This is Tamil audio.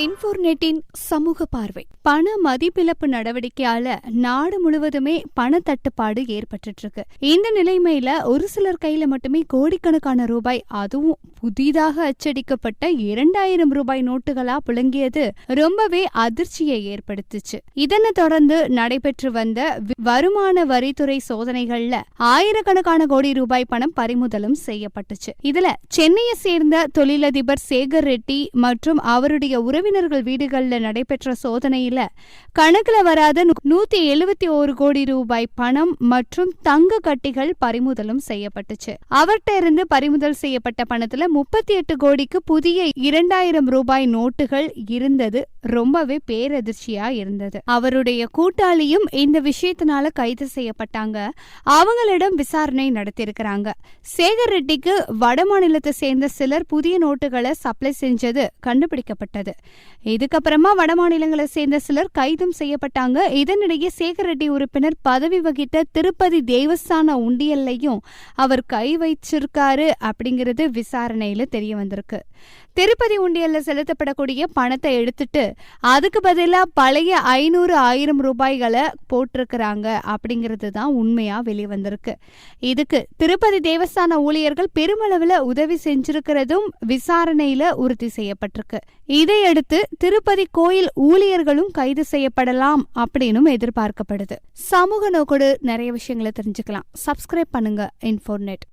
இன்ஃபோர்நெட்டின் சமூக பார்வை. பண மதிப்பிழப்பு நடவடிக்கையால நாடு முழுவதுமே பண தட்டுப்பாடு ஏற்பட்டுட்டு இருக்கு இந்த நிலைமையில ஒரு சிலர் கையில மட்டுமே கோடிக்கணக்கான ரூபாய் அதுவும் புதிதாக அச்சடிக்கப்பட்ட இரண்டாயிரம் ரூபாய் நோட்டுகளா புழங்கியது ரொம்பவே அதிர்ச்சியை ஏற்படுத்துச்சு. இதனை தொடர்ந்து நடைபெற்று வந்த வருமான வரித்துறை சோதனைகள்ல ஆயிரக்கணக்கான கோடி ரூபாய் பணம் பறிமுதலும் செய்யப்பட்டுச்சு. இதுல சென்னையை சேர்ந்த தொழிலதிபர் சேகர் ரெட்டி மற்றும் அவருடைய உறவினர்கள் வீடுகளில் நடைபெற்ற சோதனையில கணக்கில் வராத நூத்தி எழுவத்தி ஒரு கோடி ரூபாய் பணம் மற்றும் தங்க கட்டிகள் பறிமுதலும் செய்யப்பட்டுச்சு. அவர்கிட்ட இருந்து பறிமுதல் செய்யப்பட்ட பணத்துல முப்பத்தி எட்டு கோடிக்கு புதிய இரண்டாயிரம் ரூபாய் நோட்டுகள் இருந்தது. ரொம்பவே பேரதிர்ச்சியா இருந்தது. அவருடைய கூட்டாளியும் இந்த விஷயத்தினால கைது செய்யப்பட்டாங்க. அவங்களிடம் விசாரணை நடத்தியிருக்கிறாங்க. சேகர் ரெட்டிக்கு வடமாநிலத்தை சேர்ந்த சிலர் புதிய நோட்டுகளை சப்ளை செஞ்சது கண்டுபிடிக்கப்பட்டது. இதுக்கப்புறமா வடமாநிலங்களை சேர்ந்த சிலர் கைதும் செய்யப்பட்டாங்க. இதன் இதனிடையே சேகர் ரெட்டி உறுப்பினர் பதவி வகித்த திருப்பதி தேவஸ்தான உண்டியல்லையும் அவர் கை வச்சிருக்காரு அப்படிங்கிறது விசாரணையில தெரிய வந்திருக்கு. திருப்பதி உண்டியல்ல செலுத்தப்படக்கூடிய பணத்தை எடுத்துட்டு அதுக்கு பதிலாக பழைய ஐநூறு ஆயிரம் ரூபாய்களை போட்டிருக்கிறாங்க அப்படிங்கிறது தான் உண்மையா வெளிவந்திருக்கு இதுக்கு திருப்பதி தேவஸ்தான ஊழியர்கள் பெருமளவில் உதவி செஞ்சிருக்கிறதும் விசாரணையில உறுதி செய்யப்பட்டிருக்கு. இதையடுத்து திருப்பதி கோயில் ஊழியர்களும் கைது செய்யப்படலாம் அப்படின்னு எதிர்பார்க்கப்படுது. சமூக நோக்கோடு நிறைய விஷயங்களை தெரிஞ்சுக்கலாம். சப்ஸ்கிரைப் பண்ணுங்க இன்ஃபோர்நெட்